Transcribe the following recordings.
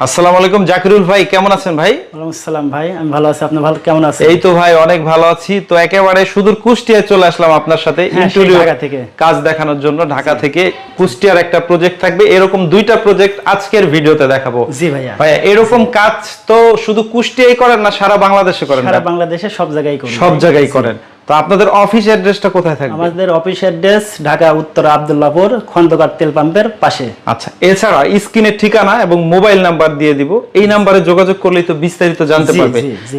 আসসালামু আলাইকুম জাকিরুল ভাই কেমন আছেন ভাই? আসসালাম ভাই আমি ভালো আছি। আপনি ভালো কেমন আছেন? এই তো ভাই অনেক ভালো আছি। তো একেবারে সুদূর কুষ্টিয়ায় চলে আসলাম আপনার সাথে হ্যাঁ, ঢাকা থেকে। কাজ দেখানোর জন্য। ঢাকা থেকে কুষ্টিয়ার একটা প্রজেক্ট থাকবে। এরকম দুইটা প্রজেক্ট আজকের ভিডিওতে দেখাবো। জি ভাইয়া। ভাইয়া এরকম কাজ তো শুধু কুষ্টিয়ায় করেন না সারা বাংলাদেশে করেন সারা বাংলাদেশে সব জায়গায় করি। সব জায়গায় করেন। তো আপনাদের অফিস অ্যাড্রেসটা কোথায় থাকবে? আমাদের অফিস অ্যাড্রেস ঢাকা উত্তর আব্দুল্লাহপুর খন্দকার তেল পাম্পের পাশে। আচ্ছা এছাড়া স্ক্রিনের ঠিকানা এবং মোবাইল নাম্বার দিয়ে দিব। এই নাম্বারে যোগাযোগ করলেই তো বিস্তারিত জানতে পারবে।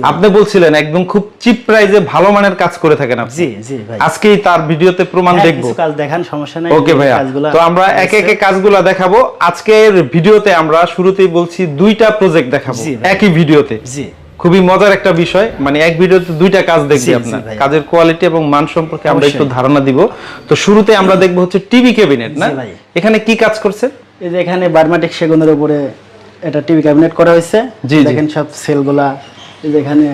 আপনি বলছিলেন একদম খুব চিপ প্রাইজে ভালো মানের কাজ করে থাকেন আপনি। জি জি ভাই। আজকেই তার ভিডিওতে প্রমাণ হ্যাঁ, দেখব। কাজ দেখান সমস্যা নাই। ওকে ভাইয়া। তো আমরা একে একে কাজগুলো দেখাবো। আজকের ভিডিওতে আমরা শুরুতেই বলছি দুইটা প্রজেক্ট দেখাবো। একই ভিডিওতে। জি। খুবই মজার একটা বিষয়। মানে এক ভিডিওতে দুইটা কাজ দেখবি আপনার। কাজের কোয়ালিটি এবং মান সম্পর্কে আমরা একটু ধারণা দিব। তো শুরুতে আমরা দেখব হচ্ছে টিভি ক্যাবিনেট না? এখানে কি কাজ করছে? এই যে এখানে বার্মাটিক সেগুনের উপরে এটা টিভি ক্যাবিনেট করা হয়েছে। জি। দেখেন সব সেলগুলা। এই যে এখানে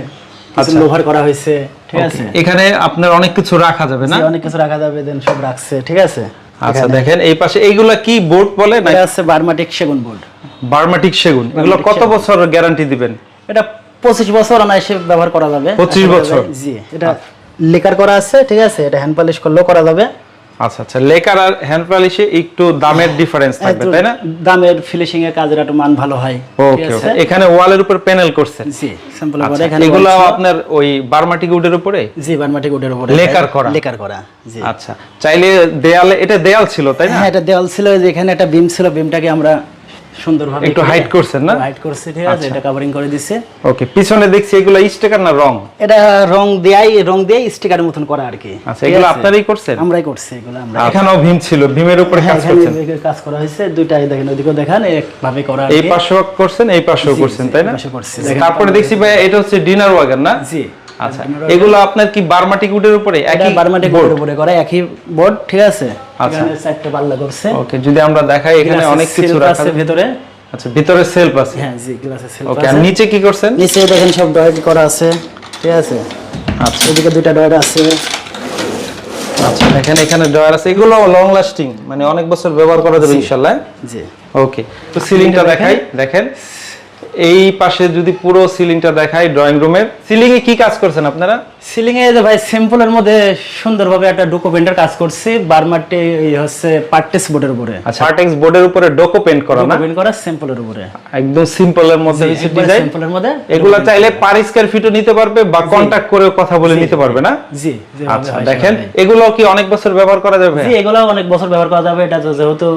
আচ্ছা। লোহার করা হয়েছে ঠিক আছে? এখানে আপনার অনেক কিছু রাখা যাবে না? অনেক কিছু রাখা যাবে দেন সব রাখছে ঠিক আছে? আচ্ছা দেখেন এই পাশে এইগুলা কি বোর্ড বলে না এটা আছে বার্মাটিক সেগুন বোর্ড বার্মাটিক সেগুন। এগুলো কত বছর গ্যারান্টি দিবেন? এটা পঁচিশ বছর অনায়াসে ব্যবহার করা যাবে। 25 বছর? জি এটা লেকার করা আছে ঠিক আছে? এটা হ্যান্ড পলিশ করলেও করা যাবে। আচ্ছা আচ্ছা। লেকার আর হ্যান্ড পলিশে একটু দামের ডিফারেন্স থাকবে তাই না? দামের ফিনিশিং এর কাজের একটু মান ভালো হয় ঠিক ওকে আছে? এখানে ওয়ালের উপর প্যানেল করছেন জি সিম্পল আচ্ছা, করে এখানে এগুলো আপনার ওই বার্মাটিক গুডের উপরে? জি বার্মাটিক গুডের উপরে। লেকার করা? লেকার করা জি। আচ্ছা। চাইলে দেয়ালে এটা দেয়াল ছিল তাই না? হ্যাঁ এটা দেওয়াল ছিল যে এখানে একটা বিম ছিল বিমটাকে আমরা সুন্দরভাবে একটু height করছেন না? হাইট করছি ঠিক আছে এটা কভারিং করে দিছে। ওকে পিছনে দেখছি এগুলো স্টিকার না রং? এটা রং দেয়াই রং দিয়ে স্টিকারের মতন করা আর কি। আচ্ছা এগুলো? আপনারই করছেন? আমরাই করছি এগুলো আমরা এখানেও ভীম ছিল ভীমের উপরে হ্যাঁ, কাজ করছেন। কাজ করা হয়েছে দুইটাই দেখেন ওইদিকেও দেখান একভাবে করা আর এই। পাশেও করছেন এই পাশেও করছেন তাই না। আচ্ছা, তারপরে দেখছি ভাই এটা হচ্ছে ডিনার ওয়াগন না? জি। আচ্ছা এগুলো আপনার কি বার্মাটিক উডের উপরে? একই বার্মাটিক board? উপরে করা একই বোর্ড ঠিক আছে? আচ্ছা। এখানে চারটে পাল্লা করছে। ওকে যদি আমরা দেখাই এখানে অনেক কিছু রাখা আছে ভেতরে। আচ্ছা ভিতরে সেলফ আছে। হ্যাঁ জি গ্লাসের সেল ওকে আর নিচে কি করছেন? নিচে দেখেন সব ডয়ার করা আছে ঠিক আছে? আচ্ছা। এদিকে দুইটা ডয়ার আছে। আচ্ছা দেখেন এখানে আছে। এগুলো লং লাস্টিং মানে অনেক বছর ব্যবহার করা যাবে ইনশাআল্লাহ জি। ওকে তো সিলিংটা দেখাই দেখেন। এই পাশে যদি পুরো সিলিংটা দেখাই ড্রয়িং রুমের সিলিং এ কি কাজ করছেন আপনারা? সিলিং এ যে ভাই সিম্পলের মধ্যে সুন্দরভাবে একটা ডুকো পেন্টার কাজ করছি বার্মাটে এই হচ্ছে পার্টেস বোর্ডের উপরে। আচ্ছা আর্টেক্স বোর্ডের উপরে ডোকো পেন্ট করা না? পেন্ট করা সিম্পলের উপরে। একদম সিম্পলের মধ্যে হচ্ছে ডিজাইন সিম্পলের মধ্যে এগুলা চাইলে পার স্কয়ার ফিটও নিতে পারবে বা কন্টাক্ট করে কথা বলে নিতে পারবে না? জি আচ্ছা দেখেন এগুলো কি অনেক বছর ব্যবহার করা যাবে? জি এগুলো অনেক বছর ব্যবহার করা যাবে। এটা যেহেতু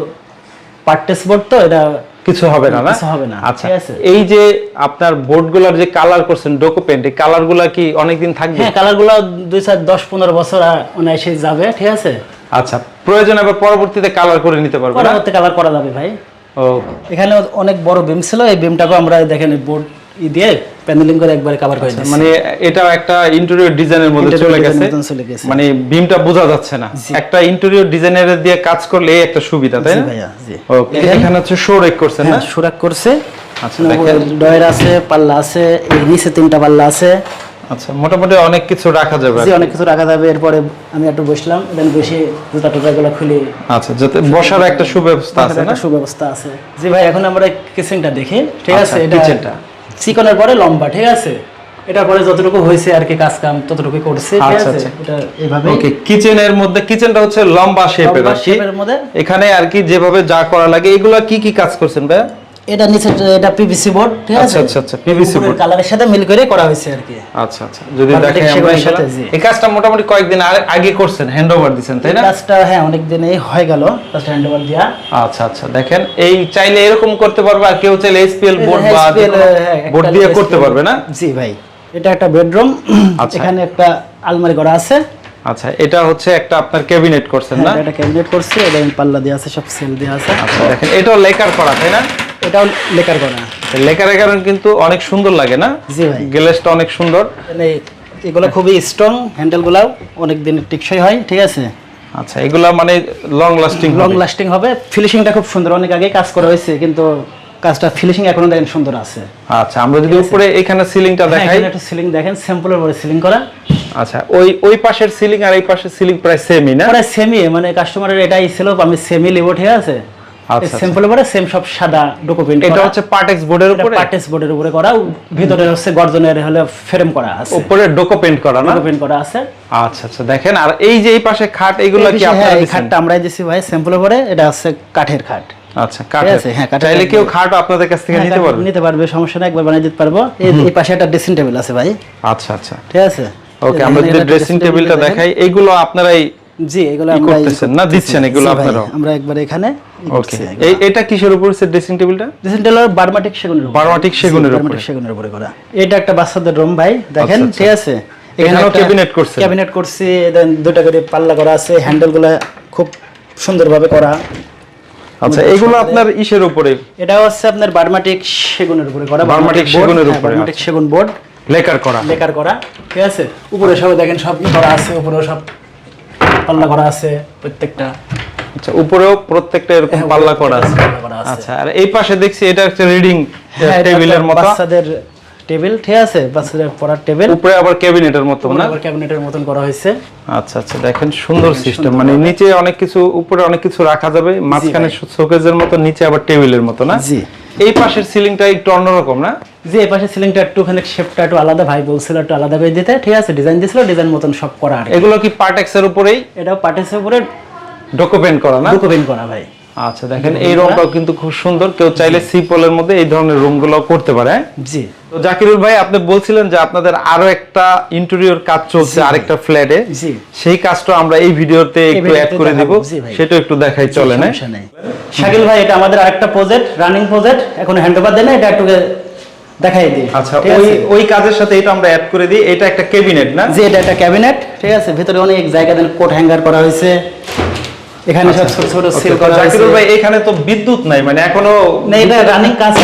পার্টেস বোর্ড তো এটা কিছু হবে না না হবে না, আচ্ছা এই যে আপনার বোর্ডগুলোর যে কালার করছেন ডোকো পেন্ট এই কালারগুলো কি অনেকদিন থাকবে? হ্যাঁ কালারগুলো দুই চার দশ পনেরো বছর অনায়াসে যাবে ঠিক আছে? আচ্ছা প্রয়োজন আবার পরবর্তীতে কালার করে নিতে পারব পরবর্তীতে কালার করা যাবে ভাই। ও। এখানে অনেক বড় বিম ছিল এই বিমটাকে আমরা দেখেন বোর্ড ই দিয়ে প্যানেলিং করে একবারে কভার করে মানে এটাও একটা ইন্টেরিয়র ডিজাইনের মধ্যে চলে গেছে। এর। মানে বিমটা বোঝা যাচ্ছে না। একটা ইন্টেরিয়র ডিজাইনের দিয়ে কাজ করলে এই একটা সুবিধা তাই জি না? জি। ওকে এখানে হচ্ছে শো রেক করছেন না? হ্যাঁ সুরাক করছে। আচ্ছা, দেখেন। ডয়ের আছে পাল্লা আছে এই নিচে তিনটা পাল্লা আছে। আচ্ছা মোটামুটি অনেক কিছু রাখা যাবে জি অনেক কিছু রাখা যাবে। এরপরে আমি একটু বসলাম দেন বসে জুতা গুলো খুলে আচ্ছা যাতে বসার একটা সুব্যবস্থা আছে না? সুব্যবস্থা আছে। জি ভাই এখন আমরা কিচেনটা দেখি। ঠিক আচ্ছা, আছে এটা kitchen-টা। চিকনের পরে লম্বা ঠিক আছে? এটা পরে যতটুকু হয়েছে আর কি কাজ কাম ততটুকু করছে ঠিক আচ্ছা, আছে? আচ্ছা। এটা এইভাবে ওকে কিচেনের মধ্যে কিচেনটা হচ্ছে লম্বা শেপের আছে আর কি। এখানে আর কি যেভাবে যা করা লাগে এগুলা কি কি কাজ করছেন ভাই এটা নিচে এটা পিভিসি বোর্ড ঠিক আছে? আচ্ছা, আচ্ছা, আচ্ছা, PVC board। কালারের সাথে মিল করে করা হয়েছে আর কি। আচ্ছা আচ্ছা যদি দেখেন আমরা। এই কাজটা মোটামুটি কয়েকদিন আগে- আগে করছেন হ্যান্ড ওভার দিচ্ছেন তাই না? কাজটা হ্যাঁ অনেক দিনেই হয়ে গেল কাজটা হ্যান্ড ওভার দিয়া। আচ্ছা আচ্ছা দেখেন এই চাইলে এরকম করতে পারবে আর কেউ চাইলে এসপিএল বোর্ড বা হ্যাঁ, বোর্ড দিয়ে করতে পারবে না? জি ভাই এটা একটা বেডরুম আচ্ছা। এখানে একটা আলমারি করা আছে। আচ্ছা এটা হচ্ছে একটা আপনার ক্যাবিনেট করছেন না? হ্যাঁ, এটা একটা ক্যাবিনেট করছে এটা পাল্লা দেওয়া আছে সব সেল দেওয়া আছে। আচ্ছা দেখেন এটাও লেকার করা তাই না? এটাও লেকার করা। লেকারের কারণে কিন্তু অনেক সুন্দর লাগে না? জি ভাই। গ্লেসটা অনেক সুন্দর। মানে এগুলো খুবই স্ট্রং হ্যান্ডেলগুলাও অনেক দিন টেকসই হয় ঠিক আছে? আচ্ছা এগুলা মানে লং লাস্টিং লং লাস্টিং হবে। ফিনিশিংটা খুব সুন্দর অনেক আগে কাজ করা হয়েছে কিন্তু কাজটা ফিনিশিং এখনও দেখেন সুন্দর আছে। আচ্ছা আমরা যদি উপরে এখানে সিলিংটা হ্যাঁ, দেখাই। একটা সিলিং দেখেন স্যাম্পলের উপরে সিলিং করা। আচ্ছা ওই ওই পাশের সিলিং আর এই পাশের সিলিং প্রায় সেমই না? প্রায় সেমি মানে কাস্টমারের এটাই ছিল আমি সেমি লিবো ঠিক আছে? আচ্ছা, সিম্পল উপরে সেম সব সাদা ডকুমেন্ট এটা হচ্ছে পার্টেক্স বোর্ডের উপরে? পার্টেস বোর্ডের উপরে করা। ভিতরে হচ্ছে গর্জনের হলে ফ্রেম করা আছে। উপরে ডোকো পেন্ট করা না? ডকুমেন্ট করা আছে। আচ্ছা আচ্ছা দেখেন আর এই যে এই পাশে খাট এগুলো কি হ্যাঁ, আপনারা এই খাটটা আমরাই দিছি ভাই উপরে এটা হচ্ছে কাঠের খাট। আচ্ছা কাঠের। আছে, হ্যাঁ, কাঠের চাইলে কেউ খাট আপনাদের কাছ থেকে হ্যাঁ, নিতে পারবে। নিতে পারবে সমস্যা নেই একবার বানিয়ে দিতে পারব। এই পাশে একটা ড্রেসিং টেবিল আছে ভাই। আচ্ছা আচ্ছা। ঠিক আছে। ওকে আমরা যদি ড্রেসিং টেবিলটা দেখাই এইগুলো আপনারাই জি এগুলো আমরা না? দিচ্ছেন এগুলো আপনারাও? আমরা একবার এখানে ওকে এই এটা কিসের উপর ড্রেসিং টেবিলটা ড্রেসিং টেবিল বারমাটিক সেগুনের উপরে। বারমাটিক সেগুনের উপরে। বারমাটিক সেগুনের উপরে করা এটা একটা বাচ্চাদের রুম ভাই দেখেন আচ্ছা, আচ্ছা। ঠিক আছে এখানেও cabinet করছেন? ক্যাবিনেট করছি দুটো করে পাল্লা করা আছে হ্যান্ডেলগুলা খুব সুন্দরভাবে করা আচ্ছা এগুলো আপনার ইসের উপরে এটা হচ্ছে আপনার বারমাটিক সেগুনের উপরে করা বার্মাটিক সেগুনের হ্যাঁ, উপরে, বার্মাটিক আচ্ছা। সেগুন বোর্ড লেকার করা লেকার করা ঠিক আছে উপরে সব দেখেন সব করা আছে উপরেও সব পাল্লা করা আছে প্রত্যেকটা। আচ্ছা উপরেও প্রত্যেকটা এরকম হ্যাঁ, পাল্লা করা আছে। আচ্ছা আর এই পাশে দেখছি এটা হচ্ছে রিডিং টেবিলের মতো। বাচ্চাদের টেবিল ঠিক আছে? বাচ্চাদের পড়ার টেবিল উপরে আবার ক্যাবিনেটের মতো না? আবার ক্যাবিনেটের মতন করা হয়েছে। আচ্ছা আচ্ছা দেখেন সুন্দর সিস্টেম মানে নিচে অনেক কিছু উপরে অনেক কিছু রাখা যাবে মাঝখানে শোকেজের মতো নিচে আবার টেবিলের মতো না? জি। এই পাশের সিলিংটা একটু অন্যরকম না? যে এই পাশে সিলিংটা একটুখানি শেপটা একটু আলাদা ভাই বলছিল একটু আলাদা করে দিতে ঠিক আছে ডিজাইন দিয়েছিল ডিজাইন মতন সব করা আর। এগুলো কি পার্টেক্স এর উপরেই? এটাও পার্টিসের উপরে ডকুমেন্ট করা না? ডকুমেন্ট করা ভাই। আচ্ছা দেখেন এই রুমটাও কিন্তু খুব সুন্দর। কেউ চাইলে সিপলের মধ্যে এই ধরনের রুমগুলো করতে পারে হ্যাঁ? জি। তো জাকিরুল ভাই আপনি বলছিলেন যে আপনাদের আরও একটা ইন্টেরিয়র কাজ চলছে আরেকটা ফ্ল্যাটে। সেই কাজটা আমরা এই ভিডিওতে একটু অ্যাড করে দিব। ভাই। সেটা একটু দেখাই চলে না সমস্যা শাকিল ভাই এটা আমাদের আরেকটা প্রজেক্ট রানিং প্রজেক্ট এখন হ্যান্ডওভার দেন এটা একটু দেখাই দিই। আচ্ছা ওই ওই কাজের সাথে এটা আমরা অ্যাড করে দিই। এটা একটা ক্যাবিনেট না? যে এটা একটা ক্যাবিনেট ঠিক আছে ভিতরে অনেক জায়গা দেন কোট হ্যাঙ্গার করা হয়েছে। এখানে সব ছোট ছোট Okay, সিল তো করা হয়েছে। জাকিরুল ভাই এখানে তো বিদ্যুৎ নাই মানে এখনও না এটা রানিং কাজ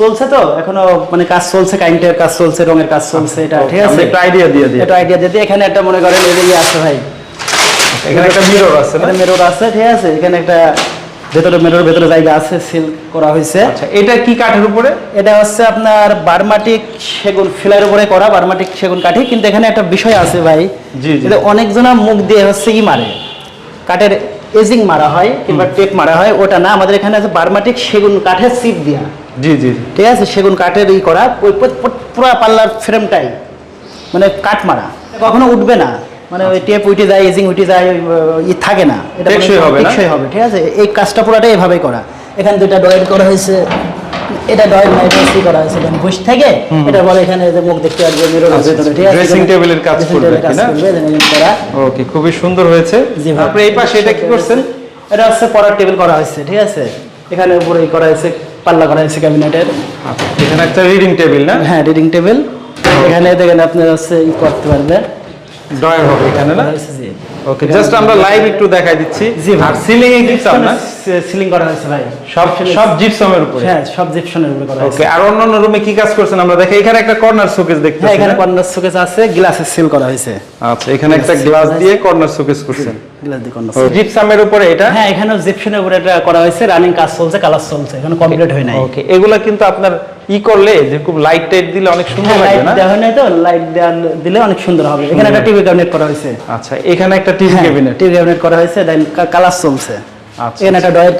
চলছে তো? এখনও মানে কাজ চলছে কারেন্টের কাজ চলছে রঙের কাজ চলছে এটা ঠিক আছে? একটু আইডিয়া দিয়ে দিই। এটা আইডিয়া দিতে এখানে একটা মনে করেন এই যে ইয়ে আছে ভাই। এখানে একটা মিরর আছে না? মেরর আছে ঠিক আছে? এখানে একটা ভেতরে মেরর ভেতরে জায়গা আছে সিল করা হয়েছে। আচ্ছা এটা কি কাঠের উপরে? এটা হচ্ছে আপনার বারমাটিক সেগুন ফিলার উপরে করা বারমাটিক সেগুন কাঠি কিন্তু এখানে একটা বিষয় আছে ভাই। জি, জি। এটা অনেকজনা মুখ দিয়ে হচ্ছে কি মারে। কাঠের এজিং মারা হয় কিংবা টেপ মারা হয় ওটা না। আমাদের এখানে আছে বারমাটিক সেগুন কাঠের সিপ দেওয়া জি জি ঠিক আছে? সেগুন কাঠের ই করা ওই পুরো পাল্লার ফ্রেমটাই মানে কাঠ মারা। কখনো উঠবে না। মানে ওই টেপ উঠে যায় এজিং উঠে যায় ই থাকে না। এটা মানে টেকসই হবে টেকসই হবে ঠিক আছে? এই কাজটা পুরোটাই এভাবেই করা। এখানে দুইটা ডয়েড করা হয়েছে। এটা ডয়েড না এটা করা হয়েছে। এখানে বসে থেকে এটা বলে এখানে যে মুখ দেখতে পারবে মিরর ভেতরে ঠিক আছে? table এর কাজ করবে, না? ওকে খুবই সুন্দর হয়েছে। তারপরে এই পাশে এটা কি করছেন? এটা হচ্ছে পড়ার টেবিল করা হয়েছে ঠিক আছে? এখানে উপরে করা হয়েছে পাল্লা করা হয়েছে ক্যাবিনেটের আচ্ছা, এখানে একটা রিডিং টেবিল না? হ্যাঁ রিডিং টেবিল এখানে দেখেন আপনি হচ্ছে ই করতে পারবে ড্রয়ার হবে এখানে না? ওকে জাস্ট আমরা লাইভ একটু দেখাই দিচ্ছি। জি। আর সিলিং এ জিপসাম না? সিলিং করা হয়েছে ভাই। সব সব জিপসামের উপরে? হ্যাঁ সব উপরে করা হয়েছে। ওকে আর অন্যান্য রুমে কি কাজ করছেন আমরা দেখি? এখানে একটা কর্নার শোকেস দেখতে হ্যাঁ এখানে কর্নার শোকেস আছে গ্লাসের সিল করা হয়েছে। আচ্ছা এখানে একটা গ্লাস দিয়ে কর্নার শোকেস করছেন। গ্লাস দিয়ে কর্নার জিপসামের উপরে এটা? হ্যাঁ এখানেও উপরে এটা করা হয়েছে রানিং কাজ চলছে কালার চলছে এখন কমপ্লিট হয় নাই। ওকে এগুলা কিন্তু আপনার ই করলে যে খুব লাইট টাইট দিলে অনেক সুন্দর লাইট লাগবে না? দেওয়া হয় নাই তো লাইট দিলে অনেক সুন্দর হবে। এখানে একটা টিভি ক্যাবিনেট করা হয়েছে। আচ্ছা এখানে একটা টিভি ক্যাবিনেট। টিভি ক্যাবিনেট করা হয়েছে দেন কালার চলছে। আচ্ছা এখানে একটা ডয়ের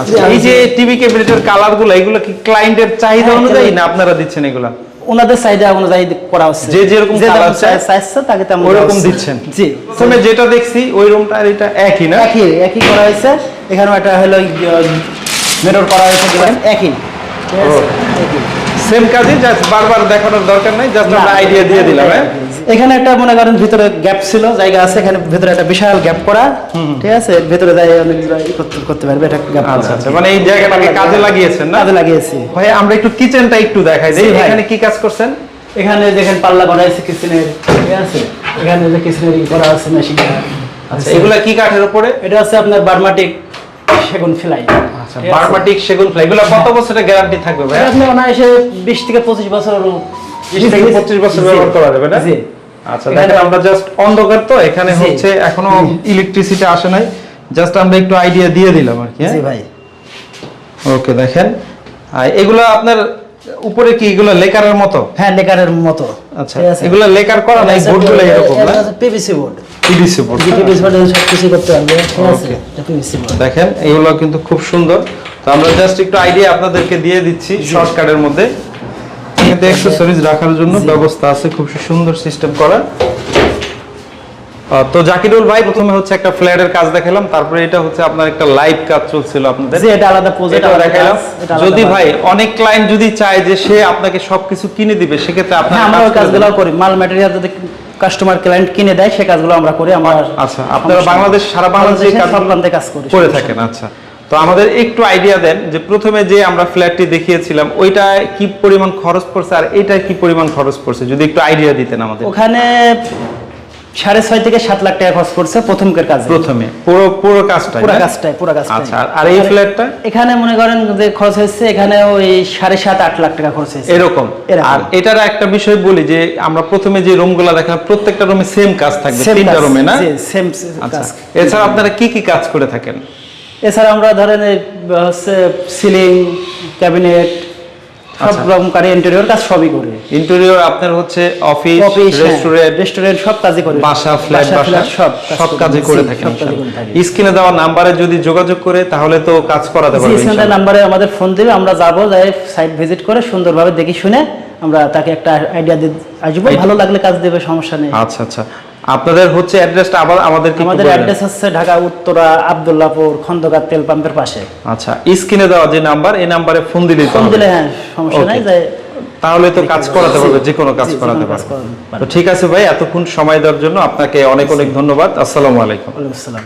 আচ্ছা এই যে টিভি ক্যাবিনেটের কালারগুলো এগুলো কি ক্লায়েন্টের চাহিদা হ্যাঁ, অনুযায়ী না আপনারা দিচ্ছেন এগুলা? ওনাদের চাহিদা অনুযায়ী করা হচ্ছে। যে যেরকম চাইছে তাকে তেমন ওরকম দিচ্ছেন। জি। প্রথমে যেটা দেখছি ওই রুমটা আর এটা একই না? একই একই করা হয়েছে। এখানেও একটা হলো মেরর করা হয়েছে। একই। সেম কাজই জাস্ট বারবার দেখানোর দরকার নাই জাস্ট আমরা আইডিয়া দিয়ে দিলাম হ্যাঁ? এখানে একটা মনে করেন ভিতরে গ্যাপ ছিল জায়গা আছে এখানে ভিতরে একটা বিশাল গ্যাপ করা। ঠিক আছে? ভিতরে যাই অনেক করতে পারবে এটা গ্যাপ আচ্ছা আচ্ছা মানে এই জায়গাটাকে কাজে লাগিয়েছেন না? কাজে লাগিয়েছি। ভাই আমরা একটু কিচেনটা একটু দেখাই দিই। এখানে কি কাজ করছেন? এখানে দেখেন পাল্লা আছে কিচেনের ঠিক আছে? এখানে যে কিচেনের করা আছে মেশিন আচ্ছা এগুলা কি কাঠের উপরে? এটা হচ্ছে আপনার বার্মাটিক সেগুন ফিলাই আচ্ছা বারমাটিক সেগুন ফ্লাই এগুলা কত বছরের গ্যারান্টি থাকবে ভাই আপনি অনায়াসে বিশ থেকে পঁচিশ বছর 20 থেকে 25 বছর ব্যবহার করা যাবে না? জি। আচ্ছা দেখেন আমরা জাস্ট অন্ধকার তো এখানে হচ্ছে এখনও ইলেকট্রিসিটি আসে নাই। জাস্ট আমরা একটু আইডিয়া দিয়ে দিলাম আর কি জি ভাই। ওকে দেখেন। আর এগুলো আপনার উপরে কি এগুলো লেকারের মতো? হ্যাঁ লেকারের মতো। আচ্ছা এগুলো লেকার করা নাই বোর্ডগুলো এরকম না? PVC board PVC board PVC board সব কিছু করতে পারবে. এটা পিভিসি বোর্ড দেখেন এগুলো কিন্তু খুব সুন্দর। তো আমরা জাস্ট একটু আইডিয়া আপনাদেরকে দিয়ে দিচ্ছি শর্টকাটের মধ্যে। এখানে অ্যাক্সেসরিজ রাখার জন্য ব্যবস্থা আছে খুব সুন্দর সিস্টেম করা। তো জাকিরুল ভাই প্রথমে হচ্ছে একটা ফ্ল্যাটের কাজ দেখালাম তারপরে এটা হচ্ছে আপনার একটা লাইভ কাজ চলছিল আপনাদের। যে এটা আলাদা প্রজেক্ট দেখালাম। যদি ভাই অনেক ক্লায়েন্ট যদি চায় যে সে আপনাকে সবকিছু কিনে দিবে সেক্ষেত্রে আপনার হ্যাঁ আমরা ওই কাজগুলো করি মাল ম্যাটেরিয়াল যদি কাস্টমার ক্লায়েন্ট কিনে দেয় সেই কাজগুলো আমরা করি আমরা আচ্ছা আপনারা বাংলাদেশ সারা বাংলাদেশে কাজ করে থাকেন আচ্ছা। তো আমাদের একটু আইডিয়া দেন যে প্রথমে যে আমরা ফ্ল্যাটটি দেখিয়েছিলাম ওইটা কি পরিমাণ খরচ পড়ছে আর এটা কি পরিমাণ খরচ পড়ছে? যদি একটু আইডিয়া দিতেন আমাদের। ওখানে সাড়ে ছয় থেকে সাত লাখ টাকা খরচ করছে প্রথমকের কাজ। প্রথমে। পুরো পুরো কাজটা পুরো কাজটাই পুরো কাজটাই। আচ্ছা আর- এই ফ্ল্যাটটা এখানে মনে করেন যে খরচ হয়েছে এখানে ওই সাড়ে সাত আট লাখ টাকা খরচ হয়েছে। এরকম। আর এটার একটা বিষয় বলি যে আমরা প্রথমে যে রুমগুলো দেখলাম প্রত্যেকটা রুমে সেম কাজ থাকবে তিনটা রুমে না? same আচ্ছা। কাজ। এছাড়া আপনারা কি কি কাজ করে থাকেন? এছাড়া আমরা ধরেন এই হচ্ছে সিলিং ক্যাবিনেট সব আচ্ছা। রকম কারি ইন্টেরিয়র কাজ সবই করি। ইন্টেরিয়র আপনার হচ্ছে অফিস অফিস রেস্টুরেন্ট রেস্টুরেন্ট সব কাজই করি। বাসা ফ্ল্যাট বাসা সব সব করি। করে থাকেন সব কাজই করে থাকি স্ক্রিনে দেওয়া নাম্বারে যদি যোগাযোগ করে তাহলে তো কাজ করাতে পারবেন। আমাদের ফোন দিবে আমরা যাব যাই সাইট ভিজিট করে সুন্দরভাবে দেখি শুনে আমরা তাকে একটা আইডিয়া দিয়ে আসব। ভালো লাগলে কাজ দেবে সমস্যা নেই। আচ্ছা আচ্ছা। আপনাদের হচ্ছে অ্যাড্রেসটা আবার আমাদেরকে আমাদের অ্যাড্রেস হচ্ছে ঢাকা উত্তরা আবদুল্লাপুর খন্দকার তেল পাম্পের পাশে। আচ্ছা স্ক্রিনে দেওয়া যে নাম্বার এই নাম্বারে ফোন দিলেই ফোন দিলে হ্যাঁ সমস্যা নাই যে তাহলে তো কাজ করাতে পারবে যে কোনো কাজ করাতে পারবে। তো ঠিক আছে ভাই এতক্ষণ সময় দেওয়ার জন্য আপনাকে অনেক অনেক ধন্যবাদ। আসসালামু আলাইকুম। আসসালাম।